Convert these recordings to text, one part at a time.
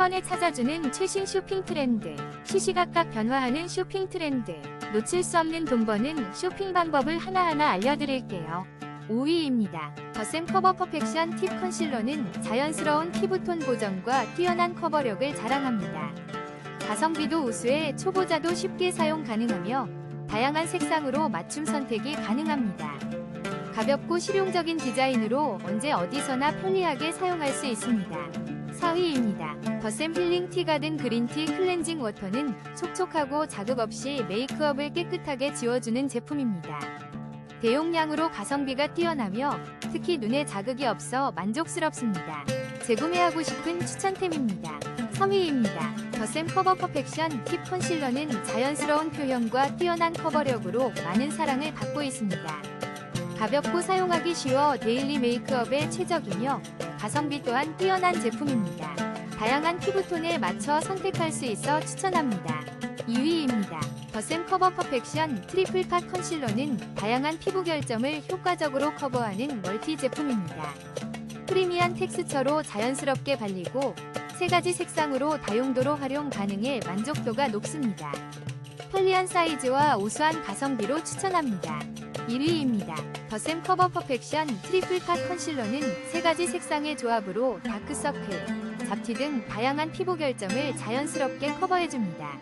번에 찾아주는 최신 쇼핑 트렌드. 시시각각 변화하는 쇼핑 트렌드. 놓칠 수 없는 돈 버는 쇼핑 방법을 하나하나 알려드릴게요. 5위입니다. 더샘 커버 퍼펙션 팁 컨실러는 자연스러운 피부톤 보정과 뛰어난 커버력을 자랑합니다. 가성비도 우수해 초보자도 쉽게 사용 가능하며 다양한 색상으로 맞춤 선택이 가능합니다. 가볍고 실용적인 디자인으로 언제 어디서나 편리하게 사용할 수 있습니다. 4위입니다. 더샘 힐링 티 가든 그린티 클렌징 워터는 촉촉하고 자극 없이 메이크업을 깨끗하게 지워주는 제품입니다. 대용량으로 가성비가 뛰어나며 특히 눈에 자극이 없어 만족스럽습니다. 재구매하고 싶은 추천템입니다. 3위입니다. 더샘 커버 퍼펙션 팁 컨실러는 자연스러운 표현과 뛰어난 커버력으로 많은 사랑을 받고 있습니다. 가볍고 사용하기 쉬워 데일리 메이크업에 최적이며 가성비 또한 뛰어난 제품입니다. 다양한 피부톤에 맞춰 선택할 수 있어 추천합니다. 2위입니다. 더샘 커버 퍼펙션 트리플 팟 컨실러는 다양한 피부 결점을 효과적으로 커버하는 멀티 제품입니다. 프리미한 텍스처로 자연스럽게 발리고 세 가지 색상으로 다용도로 활용 가능해 만족도가 높습니다. 편리한 사이즈와 우수한 가성비로 추천합니다. 1위입니다. 더샘 커버 퍼펙션 트리플 팟 컨실러는 세 가지 색상의 조합으로 다크서클, 잡티 등 다양한 피부 결점을 자연스럽게 커버해줍니다.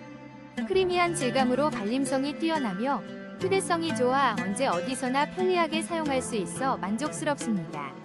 크리미한 질감으로 발림성이 뛰어나며 휴대성이 좋아 언제 어디서나 편리하게 사용할 수 있어 만족스럽습니다.